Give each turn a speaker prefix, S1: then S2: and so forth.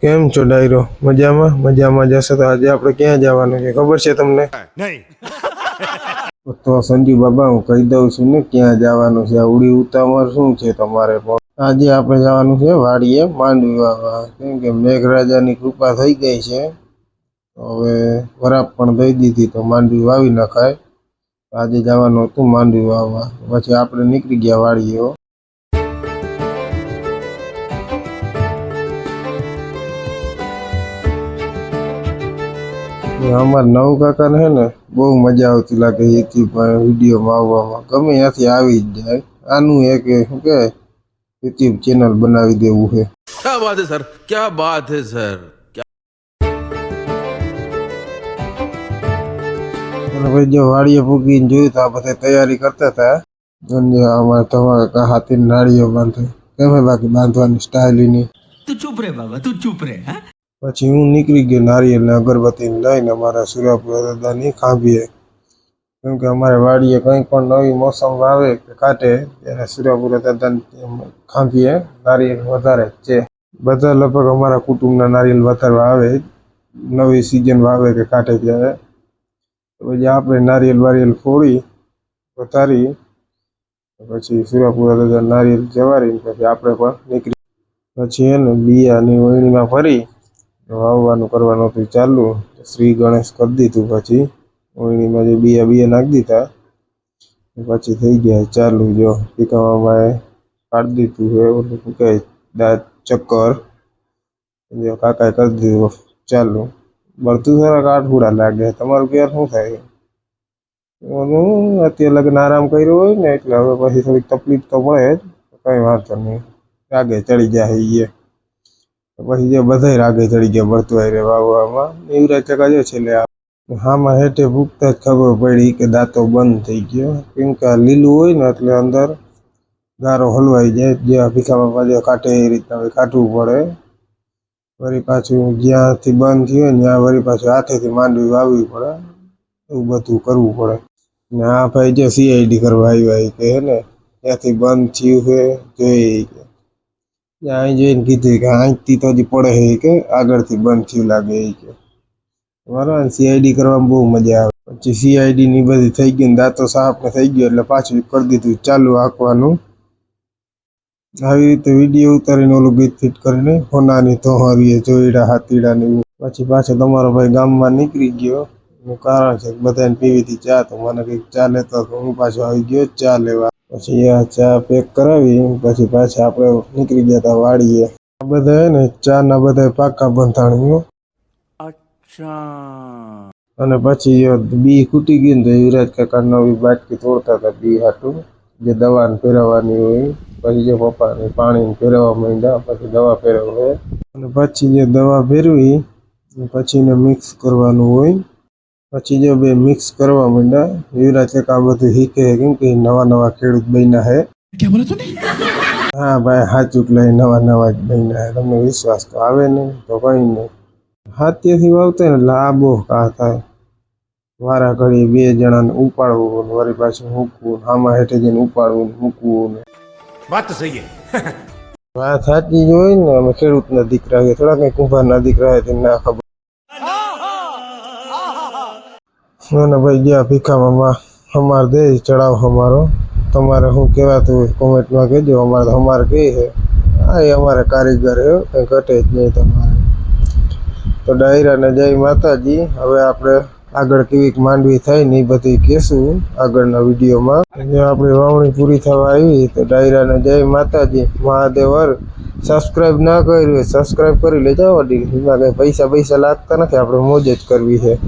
S1: કેમ છો ડાયરો? મજામાં? મજામાં જશે તો આજે આપણે ક્યાં જવાનું છે? ખબર છે તમને? તો સંજીવ બાબા હું કહી દઉં છું ને ક્યાં જવાનું છે? આ ઉડી ઉતાવળ શું છે તમારે પણ? આજે આપણે જવાનું છે વાડીએ માંડવી વાવવા. કેમ કે મેઘરાજાની કૃપા થઈ ગઈ છે. હવે વરાપ પણ દઈ દીધી તો માંડવી વાવી નખાય. આજે જવાનું હતું માંડવી વાવવા. પછી આપણે નીકળી ગયા વાડીએ અમાર નવકાકાને છે ને બહુ મજા આવતી લાગે એથી પણ વિડીયોમાં આવવામાં ગમે ત્યાંથી આવી જ જાય આનું એક શું કે યુટ્યુબ ચેનલ બનાવી દેવું છે
S2: ક્યા વાત હે સર ક્યા વાત હે
S1: સર ભાઈ જો વાડીએ પૂગીને જોયું તો આ બધા તૈયારી કરતા હતા અને અમારે તમારા હાથી નાળીઓ બાંધે કેમ બાકી બાંધવાની સ્ટાઇલ
S3: નહીં તું ચૂપ રે બાબા તું ચૂપ રે હા
S1: પછી હું નીકળી ગયો નારિયેળ ને અગરબત્તી લઈને અમારા સુરાપુરા દાદાની ખાંભીએ. કેમ કે અમારે વાડીએ કંઈ પણ નવી મોસમ આવે કે કાઢે, ત્યારે સુરાપુરા દાદાની ખાંભીએ, નારિયેળ વધારે છે. બધા લગભગ અમારા કુટુંબના નારિયેળ વધારવા આવે, નવી સિઝન વાવે કે કાઢે ત્યારે. પછી આપણે નારિયેળ વારિયેળ ફોડી, વધારી, પછી સુરાપુરા દાદા નારિયેળ જવારી પછી આપણે પણ નીકળી. પછી એને બિયાની વણીમાં ભરી વાવવાનું કરવાનું હતું ચાલુ. શ્રી ગણેશ કરી દીધું પછી. ઓળણીમાં જે બીયા બીયા નાખી દીધા. પછી થઈ ગયા ચાલુ જો. પીકામાં કાઢી દીધું છે. ઓલું શું કહે દાંત ચક્કર. જો કાકાએ કરી દીધું. ચાલુ. બળતું સારા કાઠુડા લાગે. તમારું ક્યારે શું થાય? અત્યારે લગ્ન આરામ કર્યો હોય ને એટલે હવે પછી થોડીક તકલીફ તો પડે જ. કંઈ વાંધો નહીં. લાગે ચડી જાય એ પછી જે બધાય રાગે ચડી ગયા ભરતુઆઈ રે વાવવામાં યુવરાજ કાકા જો છેલ્લે હામાં હેઠે ભૂખતા જ ખબર પડી કે દાંતો બંધ થઈ ગયો. કેમ કે લીલું હોય ને એટલે અંદર ગારો હલવાઈ જાય જે ભીખામાં પાછો કાઢે એ રીતના કાઢવું પડે. વળી પાછું જ્યાંથી બંધ થયું હોય ત્યાં વળી પાછું હાથેથી માંડવી વાવવી પડે. એવું બધું કરવું પડે. ને આ ભાઈ જે સીઆઈડી કરવા આવ્યા કે હે ને, ત્યાંથી બંધ થયું છે, જોઈ ત્યાં જોઈને કીધું કે આંચથી તો હજી પડે છે કે આગળથી બંધ થયું લાગે એ કે. બરાબર સીઆઈડી કરવામાં બહુ મજા આવે. પછી સીઆઈડી ની બધી થઈ ગઈ ને દાંતો સાફ ને થઈ ગયો એટલે પાછું કરી દીધું, ચાલુ આંકવાનું આવી રીતે વીડિયો ઉતારીને ઓલું ગીત ફિટ કરીને હોનાની તોહરીએ જોઈડા હાથીડા ને એવું. પછી પાછો તમારો ભાઈ ગામમાં નીકળી ગયો. એનું કારણ છે બધાને પીવી હતી ચા તો મને કંઈક ચા લેતો હું પાછો આવી ગયો ચા લેવા. પછી આ ચા પેક કરાવી પછી પાછા આપણે નીકળી ગયા હતા વાડીએ. આ બધા ને ચા ના બધા પાકા બંધાણીઓ. અને પછી બી ખૂટી ગઈ ને તો યુવરાજ કાકા નવી બાટકી તોડતા હતા બી હાટું જે દવાને ફેરવવાની હોય. પછી જે પપ્પાને પાણી ફેરવવા માંડ્યા પછી દવા ફેરવે. અને પછી જે દવા ફેરવી પછી એને મિક્સ કરવાનું હોય. પછી જો બે મિક્સ કરવા માંડ્યા. યુવરાજ કાકા આ બધું શીખે છે કેમ કે નવા નવા ખેડૂત બન્યા હે. હા ભાઈ હાચું એટલે નવા નવા બન્યા હે. તમને વિશ્વાસ તો આવે નહીં તો કંઈ નહીં. હાથેથી વાવતા ને લાંબો કા થાય. વારા ઘડી બે જણાને ઉપાડવું ને વળી પાછું મૂકવું આમાં હેઠે જઈને ઉપાડવું ને મૂકવું ને.
S2: વાત સહી
S1: વાત સાચી જોઈ ને અમે ખેડૂતના દીકરા હોય થોડા કંઈ કુંભારના દીકરા હોય તેને ના અને ભાઈ ગયા ભીખામાં અમાર દે ચડાવ અમારો. તમારે શું કહેવાતું હોય કોમેન્ટમાં કહેજો. અમારે અમારે કહે છે? હા, એ અમારે કારીગર એ કંઈ ઘટે જ નહીં તમારે. તો ડાયરાને જય માતાજી. હવે આપણે આગળ કેવીક માંડવી થાય ને એ બધી કહેશું આગળના વિડીયોમાં. જે આપણી વાવણી પૂરી થવા આવી, તો ડાયરાને જય માતાજી. મહાદેવર સબસ્ક્રાઈબ ના કર્યું હોય સબસ્ક્રાઈબ કરી લેજો. એમાં કંઈ પૈસા પૈસા લાગતા નથી, આપણે મોજ જ કરવી છે.